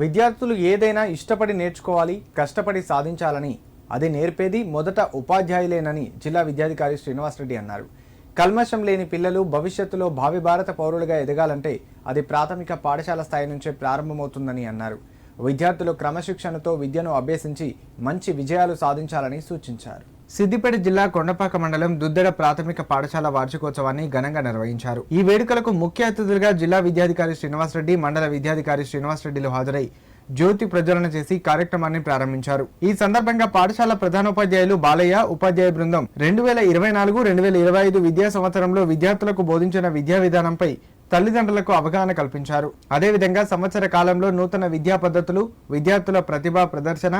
విద్యార్థులు ఏదైనా ఇష్టపడి నేర్చుకోవాలి కష్టపడి సాధించాలని. అది నేర్పేది మొదట ఉపాధ్యాయులేనని జిల్లా విద్యాధికారి శ్రీనివాసరెడ్డి అన్నారు. కల్మషం లేని పిల్లలు భవిష్యత్తులో భావి భారత పౌరులుగా ఎదగాలంటే అది ప్రాథమిక పాఠశాల స్థాయి నుంచే ప్రారంభమవుతుందని అన్నారు. విద్యార్థులు క్రమశిక్షణతో విద్యను అభ్యసించి మంచి విజయాలు సాధించాలని సూచించారు. సిద్దిపేట జిల్లా కొండపాక మండలం దుద్దెడ ప్రాథమిక పాఠశాల వార్షికోత్సవాన్ని ఘనంగా నిర్వహించారు. ఈ వేడుకలకు ముఖ్య అతిథులుగా జిల్లా విద్యాధికారి శ్రీనివాసరెడ్డి మండల విద్యాధికారి శ్రీనివాసరెడ్డిలు హాజరై జ్యోతి ప్రజ్వలన చేసి కార్యక్రమాన్ని ప్రారంభించారు. ఈ సందర్భంగా పాఠశాల ప్రధానోపాధ్యాయులు బాలయ్య ఉపాధ్యాయ బృందం రెండు వేల ఇరవై నాలుగు రెండు వేల ఇరవై ఐదు విద్యా సంవత్సరంలో విద్యార్థులకు బోధించిన విద్యా విధానంపై తల్లిదండ్రులకు అవగాహన కల్పించారు. అదేవిధంగా సంవత్సర కాలంలో నూతన విద్యా పద్ధతులు విద్యార్థుల ప్రతిభా ప్రదర్శన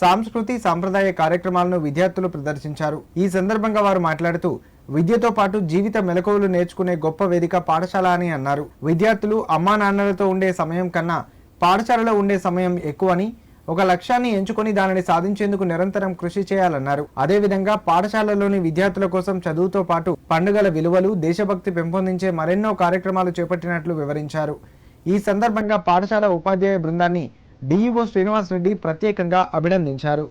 సాంస్కృతి సాంప్రదాయ కార్యక్రమాలను విద్యార్థులు ప్రదర్శించారు. ఈ సందర్భంగా వారు మాట్లాడుతూ విద్యతో పాటు జీవిత మెలకువలు నేర్చుకునే గొప్ప వేదిక పాఠశాల అని అన్నారు. విద్యార్థులు అమ్మా నాన్నలతో ఉండే సమయం కన్నా పాఠశాలలో ఉండే సమయం ఎక్కువని ఒక లక్ష్యాన్ని ఎంచుకొని దానిని సాధించేందుకు నిరంతరం కృషి చేయాలన్నారు. అదేవిధంగా పాఠశాలలోని విద్యార్థుల కోసం చదువుతో పాటు పండుగల విలువలు దేశభక్తి పెంపొందించే మరెన్నో కార్యక్రమాలు చేపట్టినట్లు వివరించారు. ఈ సందర్భంగా పాఠశాల ఉపాధ్యాయ బృందాన్ని డిఈఓ శ్రీనివాస్ రెడ్డి ప్రత్యేకంగా అభినందించారు.